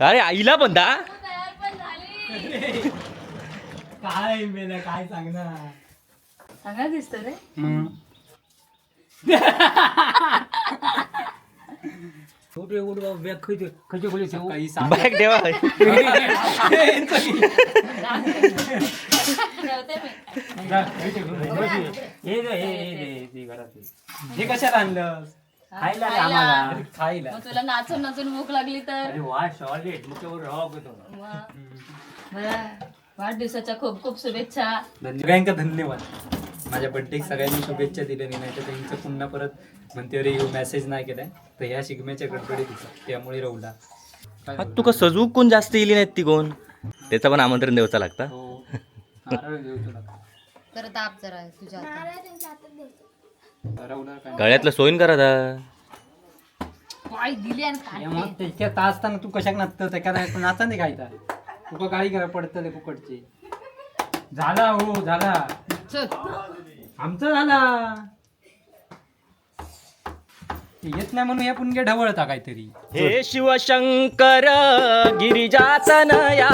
अरे आईला पण दा तयार पण झाली काय मेला काय सांगणार चांगला दिसतो रे उठ उठ बॅग खयचे खयचे खोली काही बॅग ठेवा हे कशाला आणलं खायला रे खायला. आम्हाला. खायला. मग तुला नाचून नाचून भूक लागली तर? अरे वा सॉलिड मुख्यवर रॉक होतो मग. बरं. वाढदिवसाच्या खूप खूप शुभेच्छा. सगळ्यांका धन्यवाद. माझ्या बड्डे सगळ्यांनी शुभेच्छा दिल्या. नाही तर त्यांचं पुन्हा परत म्हणते अरे मेसेज नाही केलाय. तर ह्या शिगम्याच्या गडबडीत होता. त्यामुळे रवला हा, तुका सजूक कोण जास्त येली नाहीत ती कोण त्याचं पण आमंत्रण द्यावचं लागतं. हो. नारळ देऊ तुला तर दाब जरा तुझ्या काय गळ्यातलं सोयीन करा दा दिली आणि हे. मग तासताना तू कशाक नाचतं त्या काय नाचा नाही काय तुका गाडी करा पडतले फुकटची? झाला हो झाला. चल. आमचा झाला. ते येत नाही म्हणून या पुणग्या ढवळता काहीतरी. हे शिवशंकर गिरिजातनया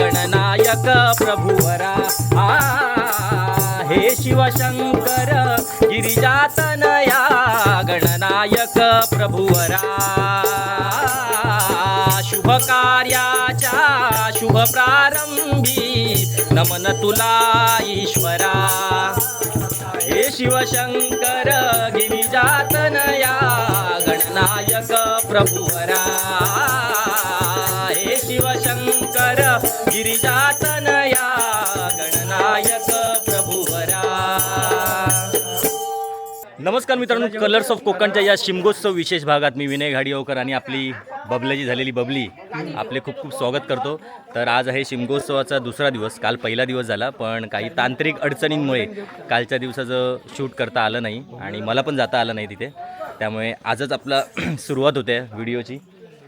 गणनायक प्रभुवरा. आ, हे शिवशंकर गिरिजातनया गणनायक प्रभुवरा। शुभ कार्याच्या शुभ प्रारंभी नमन तुला ईश्वरा। हे शिवशंकर गिरिजातनया गणनायक प्रभुवरा। हे शिव नमस्कार मित्रांनो कलर्स ऑफ कोकणच्या या शिमगोत्सव विशेष भागात मी विनय घाडियावकर आणि आपली बबल्याची झालेली बबली. आपले खूप खूप स्वागत करतो. तर आज आहे शिमगोत्सवाचा दुसरा दिवस. काल पहिला दिवस झाला पण काही तांत्रिक अडचणींमुळे कालच्या दिवसाचं शूट करता आलं नाही आणि मला पण जाता आलं नाही तिथे. त्यामुळे आजच आपला सुरुवात होते व्हिडिओची.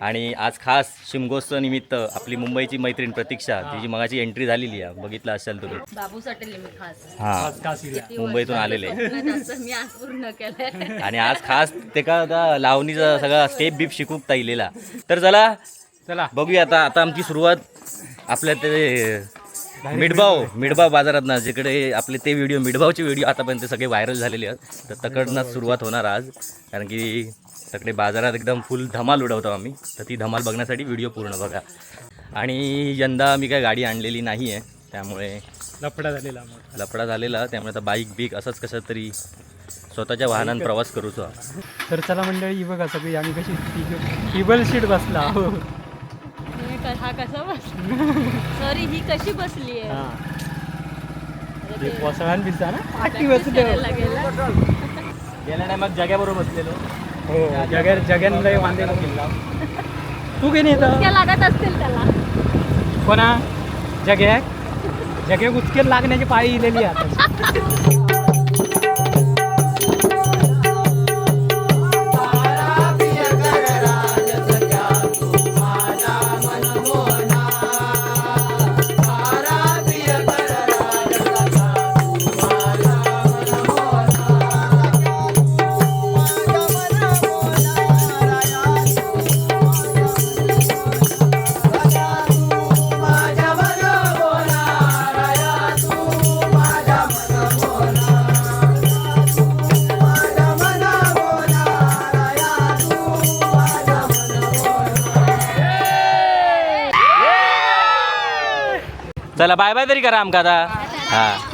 आणि आज खास शिमगोत्सव निमित्त आपली मुंबईची मैत्रीण प्रतीक्षा तिची मगाची एंट्री झालेली आहे बघितलं असेल तुम्ही. बाबूसाठी मी खास. हां. मुंबईतून आलेले. मी आज पूर्ण आणि आज खास ते का लावणीचा सगळा स्टेप बीप शिकूक ताईलेला. तर चला चला. बघूया आता आता आमची सुरुवात आपल्या ते मिडबाव मिडबाव बाजारात ना जिकडे आपले ते व्हिडिओ मिडबावचे व्हिडिओ आतापर्यंत सगळे व्हायरल झालेले आहेत. तर तकडनं सुरुवात होणार आज कारण की तकडे बाजारात एकदम फुल धमाल उडवतो आम्ही. तर ती धमाल बघण्यासाठी व्हिडिओ पूर्ण बघा. आणि यंदा मी काय गाडी आणलेली नाही आहे त्यामुळे लफडा झालेला लफडा झालेला त्यामुळे आता बाईक बीक असंच कसं तरी स्वतःच्या वाहनात प्रवास करूचो तर चला मंडळी ही बघा सगळी आम्ही कशी टेबल शीट बसला. हो हा कसा बसला? सॉरी ही कशी बसली आहे? बिसा ना? पाठी बसले. गेल्या नाही मग जग्याबरोबर बसलेलो. हो जगन जगन लय वांदे किल्ला तू की नाही त्या येतं लागत असतील त्याला. कोणा? जगे? जगे उचकेल लागण्याची पाळी इलेली आहे आता. चला बाय बाय तरी करा आमका आता हा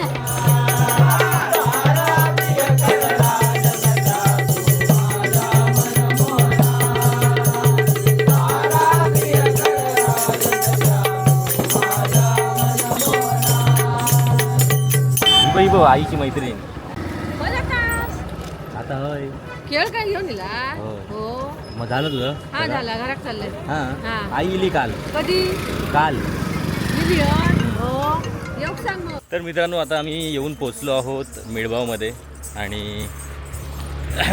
आईची मैत्रीण? आता होय. खेळ काय घेऊन दिला. हो. मग झालं तुझं? हा झाला. घरात चाललंय. हा. आई इली काल. कधी? काल. मग तर मित्रांनो आता आम्ही येऊन पोचलो आहोत मिळगावमध्ये आणि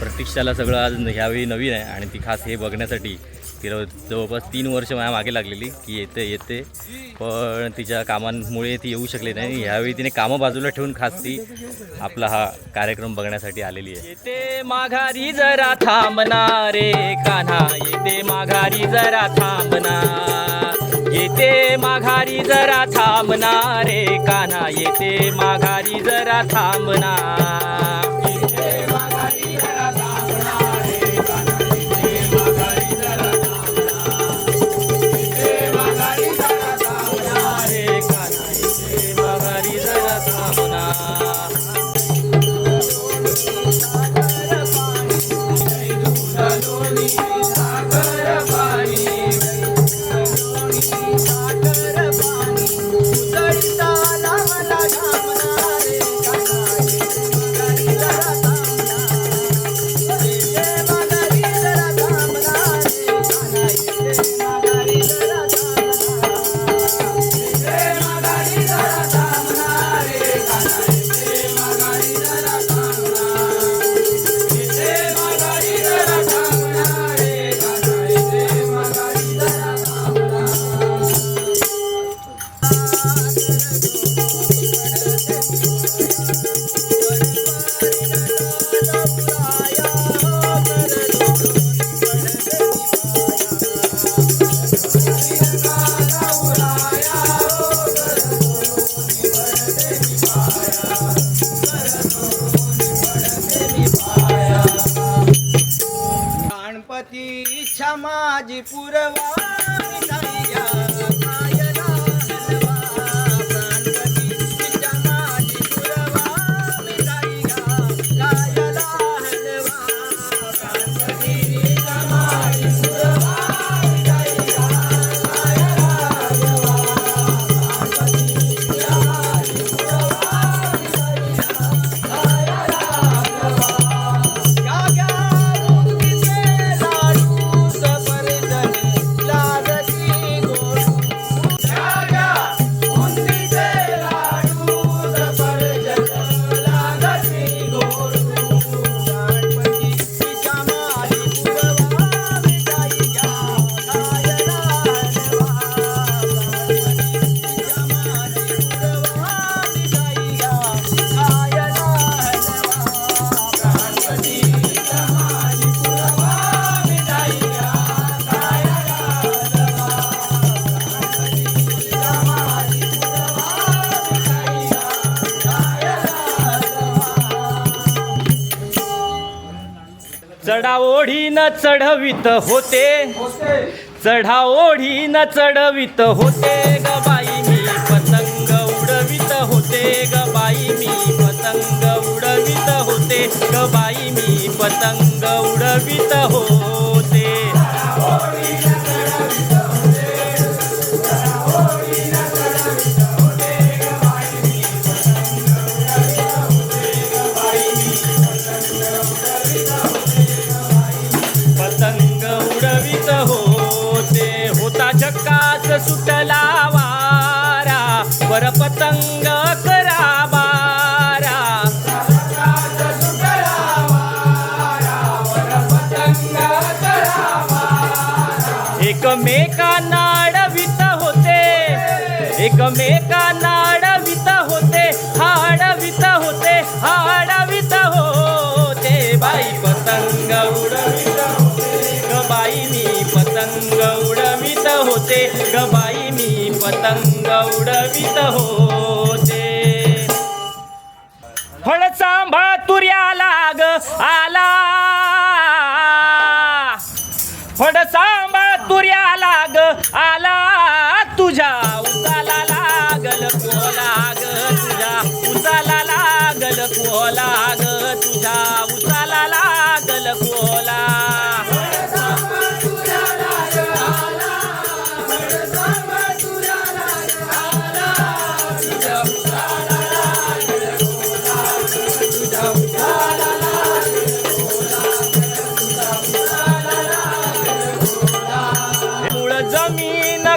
प्रतीक्षाला सगळं आज ह्यावेळी नवीन आहे आणि ती खास हे बघण्यासाठी तिला जवळपास तीन वर्ष माझ्या मागे लागलेली की येते येते. पण तिच्या कामांमुळे ती येऊ शकली नाही. ह्यावेळी तिने कामं बाजूला ठेवून खास ती आपला हा कार्यक्रम बघण्यासाठी आलेली आहे. येते माघारी जरा थांबना रे कान्हा. येते माघारी जरा थांबना येते माघारी जरा थांबणार रे काना येते माघारी जरा थांबणार. चढवित होते. चढा ओढीन चढवित होते. ग बाई मी पतंग उडवित होते. ग बाई मी पतंग उडवित होते. ग बाई मी पतंग उडवित होते. एकमेका अडवित होते हाडवित होते हाडवित होते. बाई पतंग उडवित होते बाई मी पतंग उडवित होते ग बाई मी पतंग उडवित होते. फळचांबा तुर्याला ग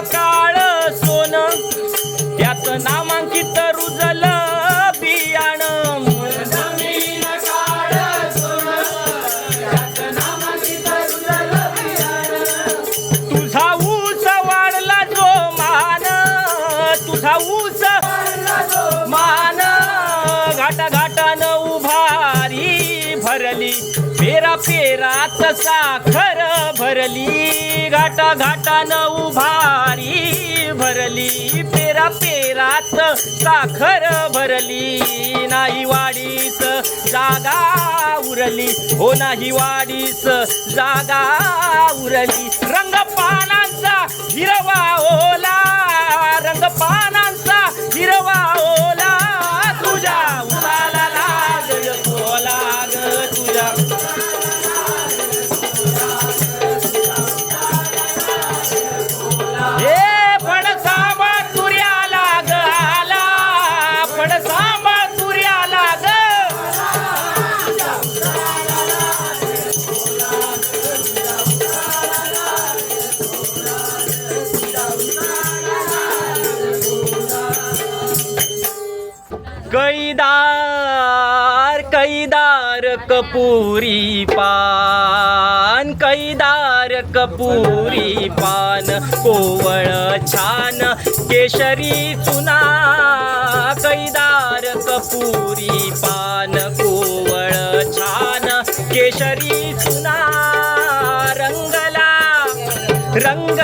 काळ सोन. त्याच नामांकित रुजल बियाण. तुझा ऊस वाढला जो मान. तुझा ऊस मान. घाटा घाटान उभारी भरली. पेरा पेरात साखर भरली घाटा घाटान उभारी भरली पेरा पेरात साखर भरली नाही वाडीस जागा उरली हो नाही वाडीस जागा उरली. रंग पानांचा हिरवा ओला रंग पानांचा पुरी पान कोवळ छान केशरी चुना कैदार कपुरी पान कोवळ छान केशरी चुना रंगला रंग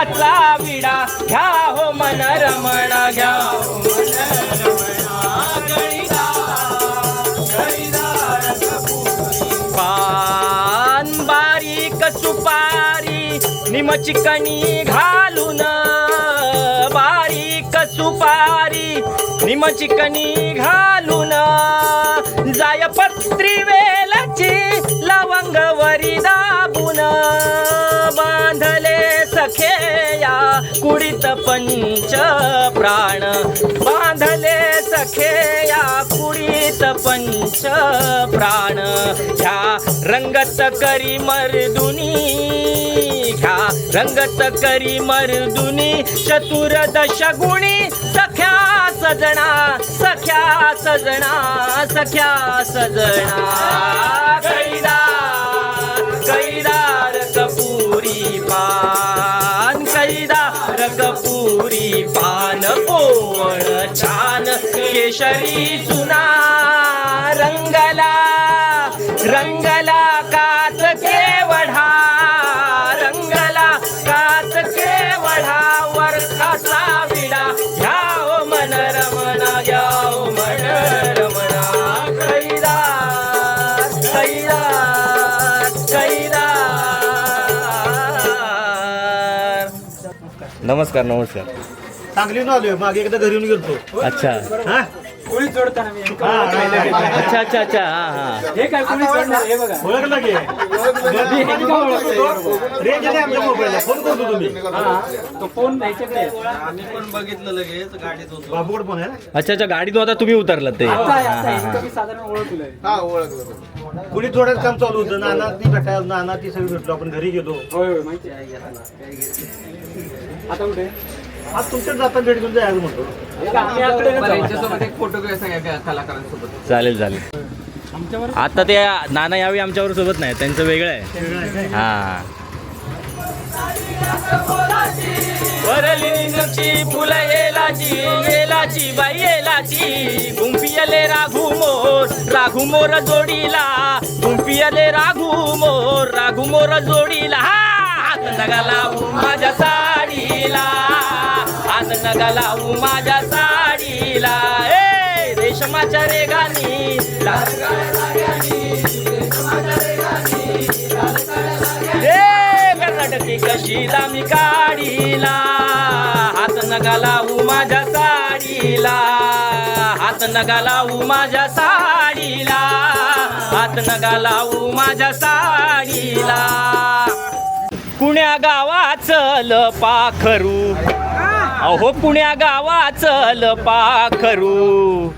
वरखाचा विडा घ्या हो मन रमण घ्या हो हो पान बारीक सुपारी निमचिकणी घालून बारीक सुपारी निमचिकणी घालून जाय पत्री वेलची लवंग वरी दाबून. कुडीत पंच प्राण. बांधले सखेया कुडीत पंच प्राण. ह्या रंगत करी मर्दुनी. घ्या रंगत करी मर्दुनी. चतुर्दश गुणी सख्या सजना सख्या सजना सख्या सजना. कैदार कैदार कपुरी पा कपुरी पान कोवळ छान केशरी चुना रंगला रंगला नमस्कार नमस्कार. सांगली न आलोय. मागे एकदा घरी येऊन गेलतो. अच्छा. हा? कोळी जोडताना मी हा, हा, हा. अच्छा अच्छा अच्छा. हा हा. हे काय कोळी जोडणार? हे बघा. ओळखलं की? रेंज आहे आमच्या मोबाईलला. फोन करतो तुम्ही. हा, तो फोन ह्याच्याकडे आहे. आम्ही पण बघितलं लगेच गाडीत होतो बाबूकडे फोन आहे ना? अच्छा अच्छा. गाडीतून आता तुम्ही उतरलात ते. आता आहे, आता आहे. इतकं मी साधारण ओळखलंय हा ओळखलं. कुणी थोडंच काम चालू होतं. नाना ती भेटायला नाना ती सगळी भेटलो. आपण घरी गेलो. होय होय माहिती आहे. आता कुठे? आज तुमच्याच जाता भेट घेऊन जायचं म्हणतो. हे आम्ही आकडे कलाकारांसोबत. चालेल चालेल. आता ते नाना यावी आमच्यावर सोबत नाही त्यांचं वेगळं आहे. हा. वरलिंगची फुलं येलाची येलाची बाई येलाची. गुंपियले राघू मोर राघू मोर जोडीला. गुंपियले राघू मोर राघू मोर जोडीला. हा हात नगा लावू माझ्या साडीला. हात नगा लावू माझ्या साडीला. ए रेशमाच्या रेगानी लाल ए कर्नाटकी कशीला मी काढीला. हात नगा लावू माझ्या साडीला. हात नगा लावू माझ्या साडीला. हात नगा लावू माझ्या साडीला. कुण्या गावाचल पाखरू? अहो कुण्या गावाचल पाखरू?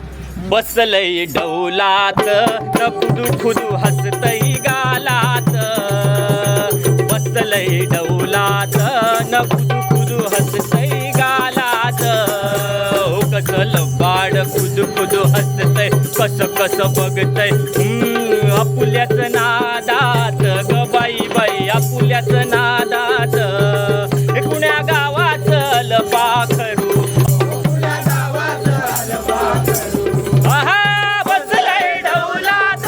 बसलय डौलात खुदू खुदू हसतय गालात. बसलय डौलात न खुदू खुदू हसतय गालात. हो कसं लबाड खुदू खुदू हसतय कस कस बघतय. आपुल्याच नादात. नादात कुण्या बसलंय डौलात.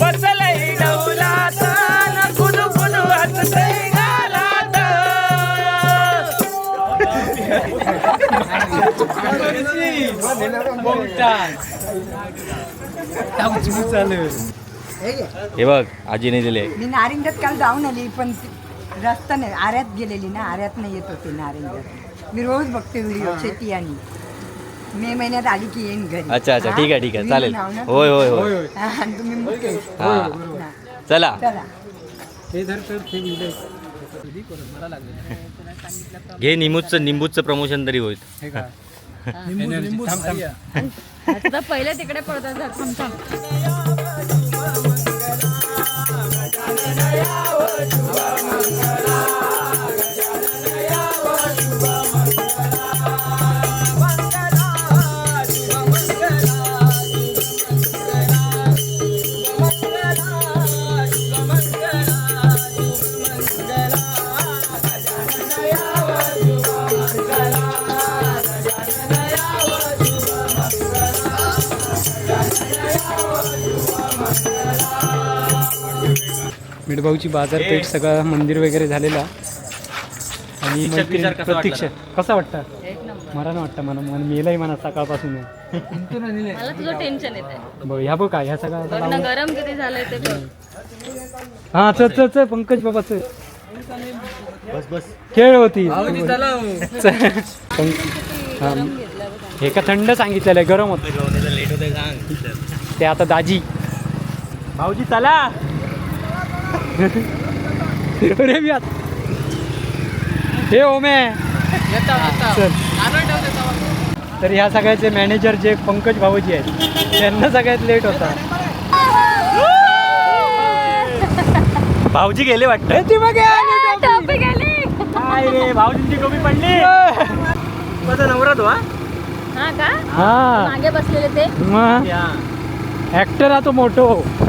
बसलंय डौलात, हसतंय गालात. हे बघ आजीने दिले मी नारिंजात काल जाऊन आली पण रस्ता नाही आऱ्यात गेलेली ना आऱ्यात नाही येत होते नारिंजात मी रोज बघते व्हिडिओ शेती आणि. मे महिन्यात आली की येईन घरी. अच्छा अच्छा हा? ठीक आहे ठीक आहे चालेल? होय होय होय. हा, आणि तुम्ही मुकेश हा. हा. चला. चला. घे निंबूचं निंबूचं प्रमोशन तरी होईल. आता पहिले तिकडे पडतात थांब थांब. Alô, मिडभाऊची बाजारपेठ सगळं मंदिर वगैरे झालेला. आणि कसा प्रतीक्षा कसा वाटतं? मला ना वाटतं मला. मन मेलाय म्हणा सकाळपासून. मला तुझं टेन्शन येत आहे बघ ह्या बघ काय ह्या सगळं बघ ना गरम किती झालंय ते बघ. हा चल चल चल पंकज बाबा चल. बस बस. खेळ होती. हा, हे का थंड सांगितलेलं आहे गरम होत. लेट होते सांग. ते आता दाजी. भाऊजी चला. अरे मी आत- हे ओमे. चल. तर ह्या सगळ्याचे मॅनेजर जे पंकज भाऊजी आहेत त्यांना सगळ्यात लेट होता. भाऊजी गेले वाटतं. ती बघ टोपी गेली काय रे भाऊजींची कमी पडली. माझा नवरा तो हा? हा का? हा. मागे बसलेले ते. मग? ऍक्टर हा तो मोठो. हा.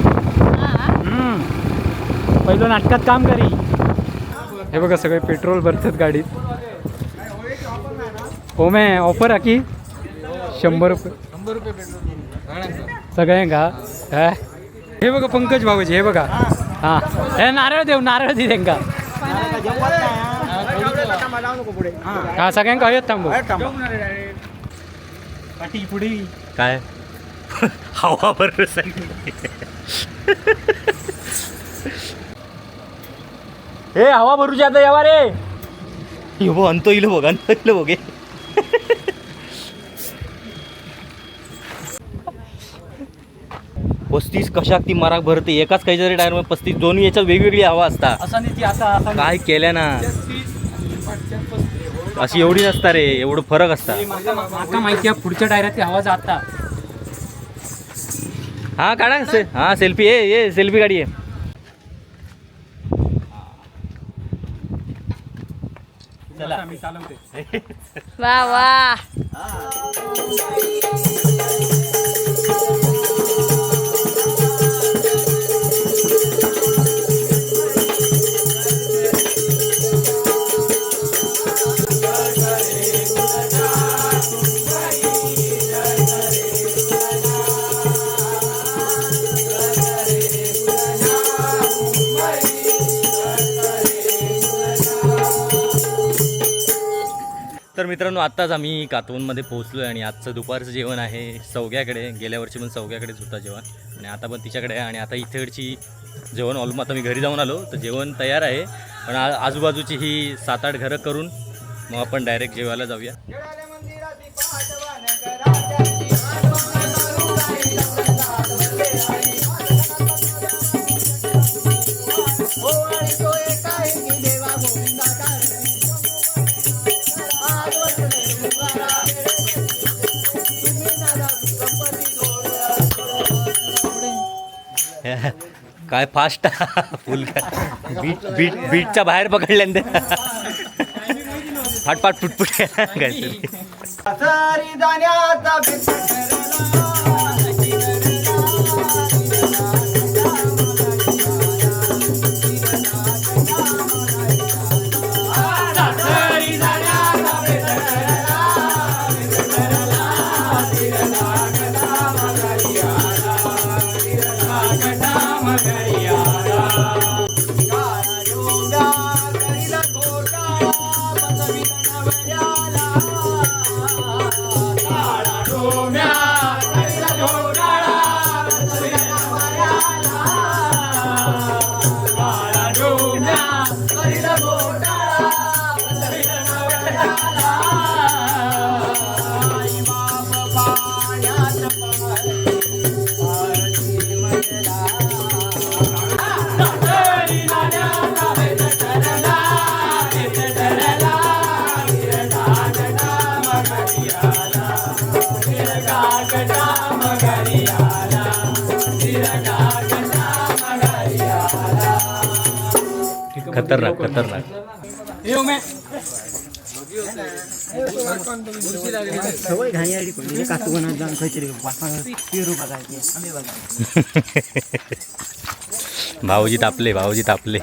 पहिलं नाटकात काम करी. हे बघा सगळे पेट्रोल भरतात गाडीत. ओमे ऑफ़र आहे की? शंभर रुपये. सगळ्यांका काय हे. बघा पंकज भाऊजी हे बघा. हा. हे नारळ देऊ नारळ दे त्यांका हा सगळ्यांका हयत थांबू पाठी पुढे काय? हवा बरोबर हे हवा भरूची आता यावा रे. इलो अंतो इलो बघ अंतो इलो बघे पस्तीस कशाक ती माराक भरते? एकाच काहीतरी टायरमध्ये पस्तीस दोन्ही याच्यात वेगवेगळी हवा असता असा नाही ती आता असा काय केल्या ना? अशी एवढी नसता रे एवढं फरक असता. माका माहिती आहे पुढच्या डायऱ्यात आवाज आता हा काढा से हा सेल्फी ये ये सेल्फी काढी आहे वा वा. तर मित्रांनो आत्ताच आम्ही कातवनमध्ये पोहोचलो आहे आणि आजचं दुपारचं जेवण आहे सौग्याकडे. गेल्या वर्षी पण सौग्याकडेच होता जेवण. आणि आता पण तिच्याकडे आहे आणि आता इथेकडची जेवण ऑलमो आता मी घरी जाऊन आलो. तर जेवण तयार आहे. पण आजूबाजूची ही सात आठ घरं करून मग आपण डायरेक्ट जेवायला जाऊया. काय फास्ट फुल काय? बीट बीट बीटच्या बाहेर पकडल्या त्या. फाटफाट फुटफुट काय सारी जाण्याचा बेत खतरनाक खतरनाक सवय घाणी पडली कातवनात जाऊन काहीतरी पेरू बघायचे भाऊजी तापले भाऊजी तापले.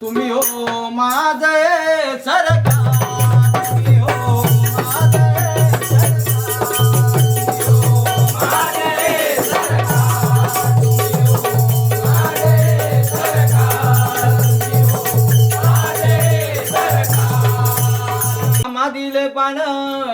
तुम्ही हो माझे सरकार. दिले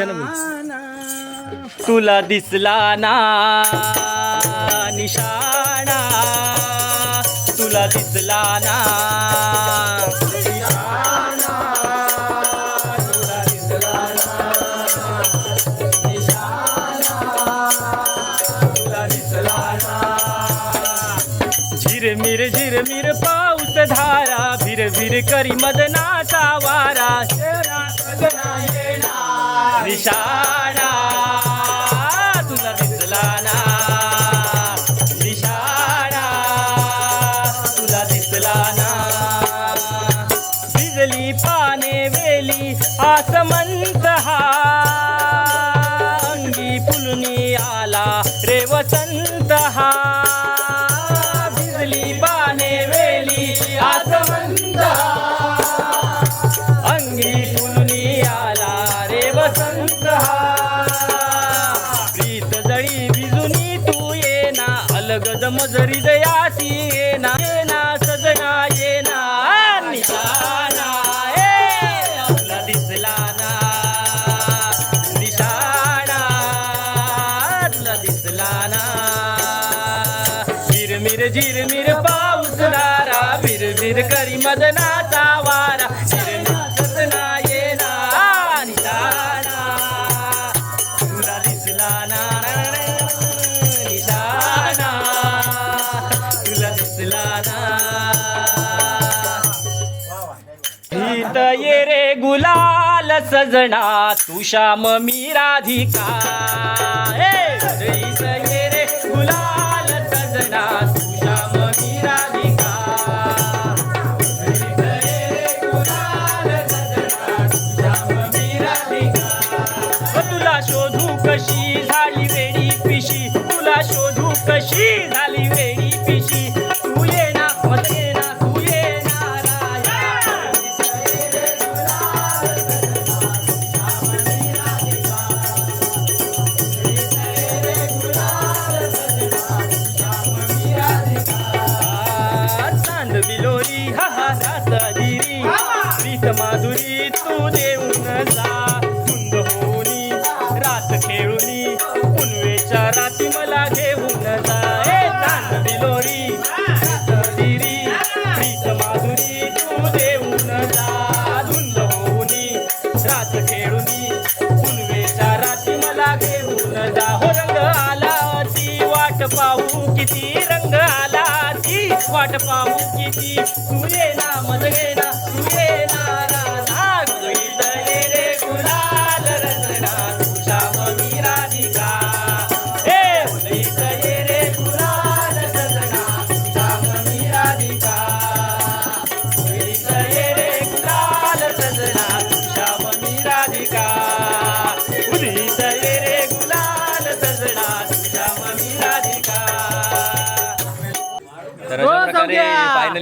निशाण. तुला दिसला ना निशाणा. तुला दिसला ना झिरमिर झिरमिर पाऊस धारा. भिर भिर करी मदनाचा निशाणा तुला दिसला ना निशाणा तुला दिसला ना करी मदनाचा वारा. ये रे गुलाल सजना तू श्याम मी राधिका रे गुलाल सजना दादागिरी प्रीत माधुरी तू दे वाट पाहू किती सूर्येना मदगेना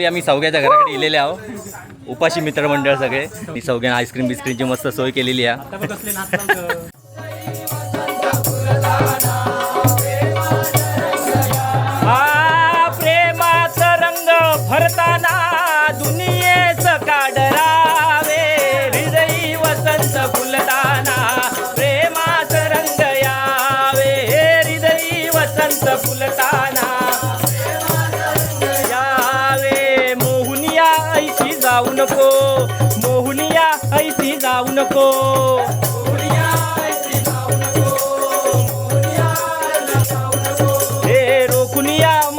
फायनली आम्ही सौग्याच्या घराकडे येलेले आहोत उपाशी मित्रमंडळ सगळे. ती सौग्यानं आईस्क्रीम बिस्क्रीमची मस्त सोय केलेली आहे. भरताना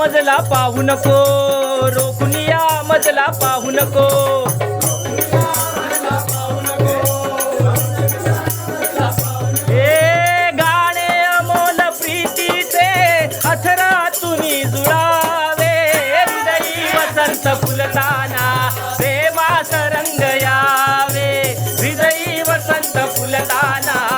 मजला पाहू नको. रोखून मजला पाहू नको. हे गाणे अमोल प्रीतीचे अथरातून जुळावे. हृदय वसंत फुलताना प्रेमा रंग यावे. हृदयी वसंत फुलताना